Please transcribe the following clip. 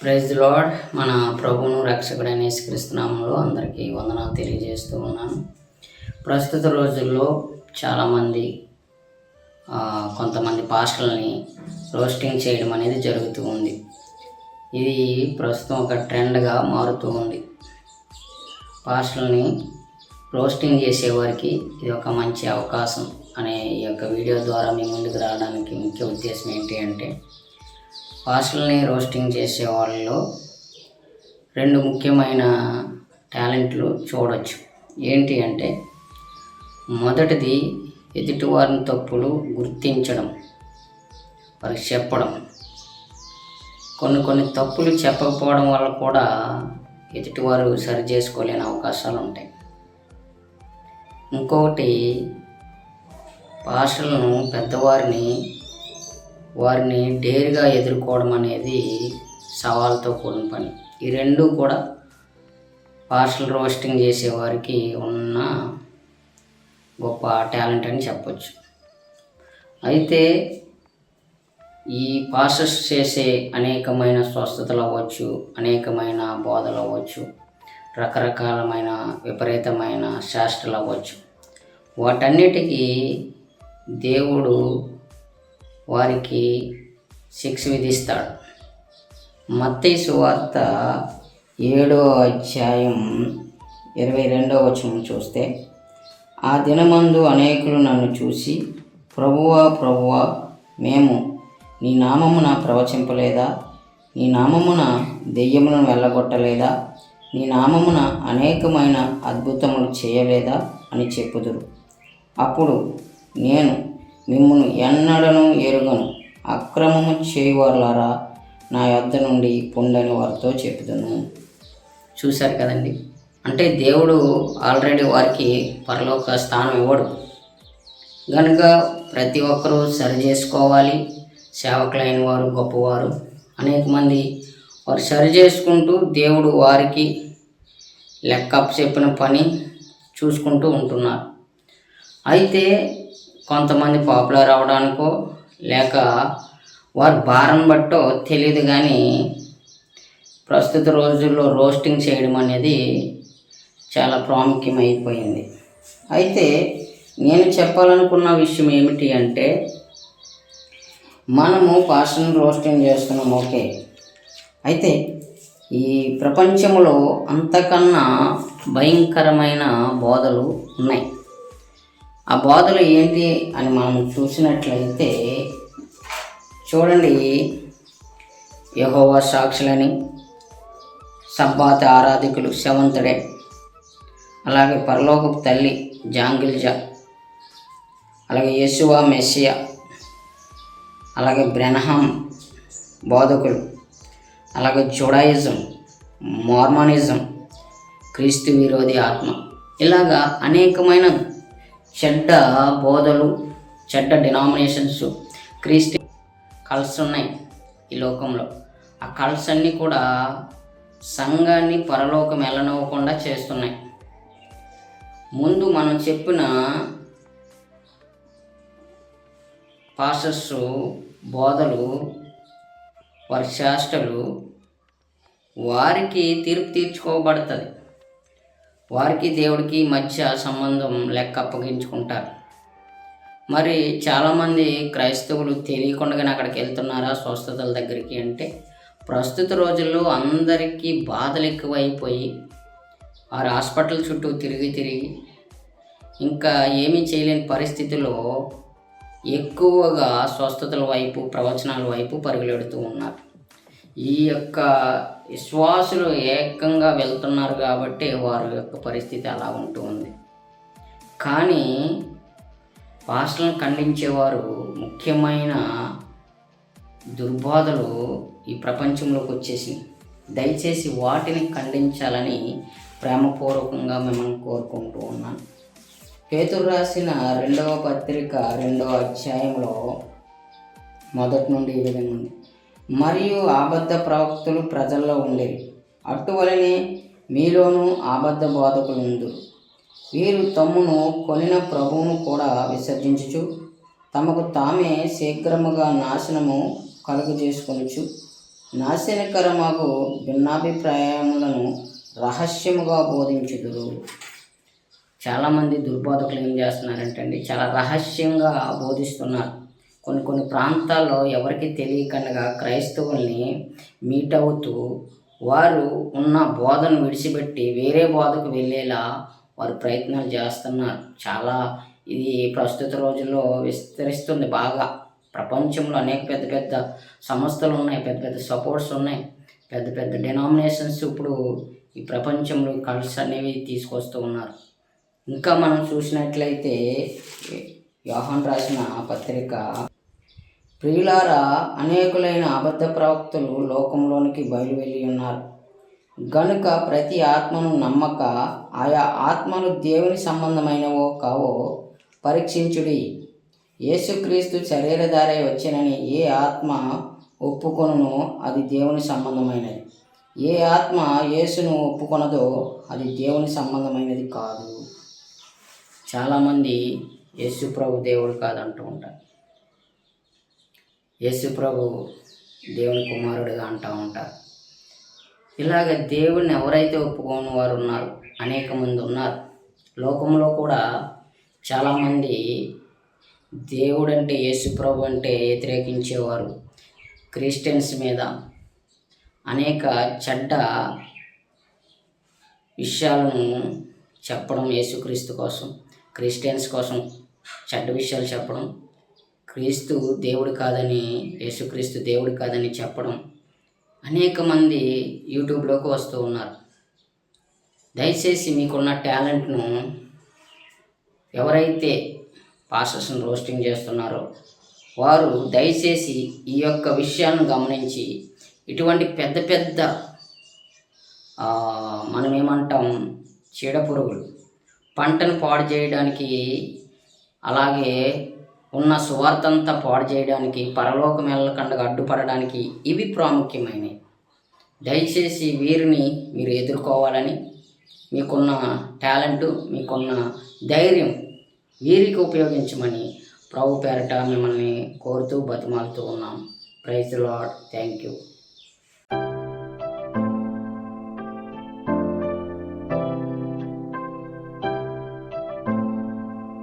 Praise lord మన ప్రభువును రక్షకుడైన యేసుక్రీస్తునామంలో అందరికీ వందనాలు తెలియజేస్తూ ఉన్నాను. ప్రస్తుత రోజుల్లో చాలామంది కొంతమంది పాస్టర్లని రోస్టింగ్ చేయడం అనేది జరుగుతూ ఉంది. ఇది ప్రస్తుతం ఒక ట్రెండ్గా మారుతూ ఉంది. పాస్టర్ని రోస్టింగ్ చేసేవారికి ఇది ఒక మంచి అవకాశం అనే ఈ యొక్క వీడియో ద్వారా మీ ముందుకు రావడానికి ముఖ్య ఉద్దేశం ఏంటి అంటే పార్సల్ని రోస్టింగ్ చేసే వాళ్ళలో రెండు ముఖ్యమైన టాలెంట్లు చూడొచ్చు. ఏంటి అంటే మొదటిది ఎదుటివారిని తప్పులు గుర్తించడం వారికి చెప్పడం. కొన్ని కొన్ని తప్పులు చెప్పకపోవడం వల్ల కూడా ఎదుటివారు సరి చేసుకోలేని అవకాశాలు ఉంటాయి. ఇంకొకటి భాషలను పెద్దవారిని వారిని డేర్గా ఎదుర్కోవడం అనేది సవాల్తో కూడిన పని. ఈ రెండు కూడా పార్సల్ రోస్టింగ్ చేసేవారికి ఉన్న గొప్ప టాలెంట్ అని చెప్పచ్చు. అయితే ఈ పాసెస్ చేసే అనేకమైన స్వస్థతలు అవ్వచ్చు అనేకమైన బోధలు అవ్వచ్చు రకరకాలమైన విపరీతమైన శాస్త్రాలు అవ్వచ్చు. వాటన్నిటికీ దేవుడు వారికి శిక్ష విధిస్తాడు. మత్తయి సువార్త ఏడో అధ్యాయం ఇరవై రెండో వచనం చూస్తే ఆ దినమందు అనేకులు నన్ను చూసి ప్రభువా ప్రభువా మేము నీ నామమున ప్రవచింపలేదా? నీ నామమున దెయ్యములను వెళ్ళగొట్టలేదా? నీ నామమున అనేకమైన అద్భుతములు చేయలేదా? అని చెప్పుదురు. అప్పుడు నేను మిమ్మను ఎన్నడను ఎరుగను. అక్రమము చేయవారులారా నా యొద్ద నుండి పొందని వారితో చెప్పుదును. చూశారు కదండి? అంటే దేవుడు ఆల్రెడీ వారికి పరలోక స్థానం ఇవ్వడు. కనుక ప్రతి ఒక్కరూ సరి చేసుకోవాలి. సేవకులైన వారు గొప్పవారు అనేక మంది వారు సరి చేసుకుంటూ దేవుడు వారికి లెక్క చెప్పిన పని చూసుకుంటూ ఉంటున్నారు. అయితే కొంతమంది పాపులర్ అవడానికో లేక వారి భారం బట్టో తెలియదు కానీ ప్రస్తుత రోజుల్లో రోస్టింగ్ చేయడం అనేది చాలా ప్రాముఖ్యమైపోయింది. అయితే నేను చెప్పాలనుకున్న విషయం ఏమిటి అంటే మనము పాషన్ రోస్టింగ్ చేస్తున్నాం ఓకే. అయితే ఈ ప్రపంచంలో అంతకన్నా భయంకరమైన బోధలు ఉన్నాయి. ఆ బోధలు ఏంటి అని మనం చూసినట్లయితే చూడండి యహోవా సాక్షులని సబ్బాత ఆరాధికులు సెవంతుడే అలాగే పరలోకపు తల్లి జాంగిల్జా. అలాగే యేసువా మెస్సియా. అలాగే బ్రెనహాం బోధకులు అలాగే జుడాయిజం మార్మనిజం క్రీస్తు విరోధి ఆత్మ. ఇలాగా అనేకమైన చెడ్డ బోధలు చెడ్డ డినామినేషన్స్ క్రీస్తు కల్స్ ఉన్నాయి ఈ లోకంలో. ఆ కల్స్ అన్నీ కూడా సంఘాన్ని పరలోకం వెళ్ళనివ్వకుండా చేస్తున్నాయి. ముందు మనం చెప్పిన పాస్టర్స్ బోధలు వారి శాస్త్రలు వారికి తీర్పు తీర్చుకోబడుతుంది. వారికి దేవుడికి మధ్య సంబంధం లెక్క అప్పగించుకుంటారు. మరి చాలామంది క్రైస్తవులు తెలియకుండానే అక్కడికి వెళ్తున్నారా స్వస్థతల దగ్గరికి అంటే ప్రస్తుత రోజుల్లో అందరికీ బాధలు ఎక్కువైపోయి వారి హాస్పిటల్ చుట్టూ తిరిగి తిరిగి ఇంకా ఏమీ చేయలేని పరిస్థితిలో ఎక్కువగా స్వస్థతల వైపు ప్రవచనాల వైపు పరుగులెడుతూ ఉన్నారు. ఈ యొక్క విశ్వాసులు ఏకంగా వెళ్తున్నారు కాబట్టి వారి యొక్క పరిస్థితి అలా ఉంటూ ఉంది. కానీ పాస్టర్లను ఖండించేవారు ముఖ్యమైన దుర్బాధలు ఈ ప్రపంచంలోకి వచ్చేసింది దయచేసి వాటిని ఖండించాలని ప్రేమపూర్వకంగా మిమ్మల్ని కోరుకుంటూ ఉన్నాను. పేతురు రాసిన రెండవ పత్రిక రెండవ అధ్యాయంలో మొదటి నుండి ఈ విధంగా ఉంది. మరియు ఆబద్ధ ప్రవక్తలు ప్రజల్లో ఉండేవి అటువలనే మీలోనూ అబద్ధ బోధకులు వీరు తమ్మును కొనిన ప్రభువును కూడా విసర్జించుచు తమకు తామే శీఘ్రముగా నాశనము కలుగజేసుకొనుచు నాశనకరమగు భిన్నాభిప్రాయములను రహస్యముగా బోధించుదురు. చాలామంది దుర్బోధకులు ఏం చేస్తున్నారంటే అండి చాలా రహస్యంగా బోధిస్తున్నారు. కొన్ని కొన్ని ప్రాంతాల్లో ఎవరికి తెలియకుండా క్రైస్తవుల్ని మీట్ అవుతూ వారు ఉన్న బోధను విడిచిపెట్టి వేరే బోధకు వెళ్ళేలా వారు ప్రయత్నాలు చేస్తున్నారు. చాలా ఇది ప్రస్తుత రోజుల్లో విస్తరిస్తుంది బాగా. ప్రపంచంలో అనేక పెద్ద పెద్ద సంస్థలు ఉన్నాయి పెద్ద పెద్ద సపోర్ట్స్ ఉన్నాయి పెద్ద పెద్ద డినామినేషన్స్ ఇప్పుడు ఈ ప్రపంచంలో కల్స్ అనేవి తీసుకొస్తూ ఉన్నారు. ఇంకా మనం చూసినట్లయితే యోహాన్ రాసిన పత్రిక ప్రియులారా అనేకులైన అబద్ధ ప్రవక్తలు లోకంలోనికి బయలువెళ్ళి ఉన్నారు. గనుక ప్రతి ఆత్మను నమ్మక ఆయా ఆత్మలు దేవుని సంబంధమైనవో కావో పరీక్షించుడి. యేసుక్రీస్తు శరీరధారై వచ్చినని ఏ ఆత్మ ఒప్పుకొను అది దేవుని సంబంధమైనది. ఏ ఆత్మ యేసును ఒప్పుకొనదో అది దేవుని సంబంధమైనది కాదు. చాలామంది యేసు ప్రభు దేవుడు కాదంటూ ఉంటారు. యేసు ప్రభు దేవుని కుమారుడిగా అంటూ ఉంటారు. ఇలాగ దేవుడిని ఎవరైతే ఒప్పుకోని వారు ఉన్నారు అనేక మంది ఉన్నారు లోకంలో కూడా చాలామంది దేవుడు అంటే అంటే వ్యతిరేకించేవారు క్రిస్టియన్స్ మీద. అనేక చెడ్డ విషయాలను చెప్పడం యేసుక్రీస్తు కోసం క్రిస్టియన్స్ కోసం చెడ్డ విషయాలు చెప్పడం క్రీస్తు దేవుడు కాదని యేసుక్రీస్తు దేవుడు కాదని చెప్పడం అనేక మంది యూట్యూబ్లోకి వస్తూ ఉన్నారు. దయచేసి మీకున్న టాలెంట్ను ఎవరైతే పాస్టర్స్ని రోస్టింగ్ చేస్తున్నారో వారు దయచేసి ఈ యొక్క విషయాలను గమనించి ఇటువంటి పెద్ద పెద్ద మనం ఏమంటాం చీడపురుగులు పంటను పాడు చేయడానికి అలాగే ఉన్న సువార్తంతా పాడు చేయడానికి పరలోకం వెళ్ళకుండా అడ్డుపడడానికి ఇవి ప్రాముఖ్యమైనవి. దయచేసి వీరిని మీరు ఎదుర్కోవాలని మీకున్న టాలెంట్ మీకున్న ధైర్యం వీరికి ఉపయోగించమని ప్రభు పేరట మిమ్మల్ని కోరుతూ బతిమాలుతూ ఉన్నాం. Praise lord thank you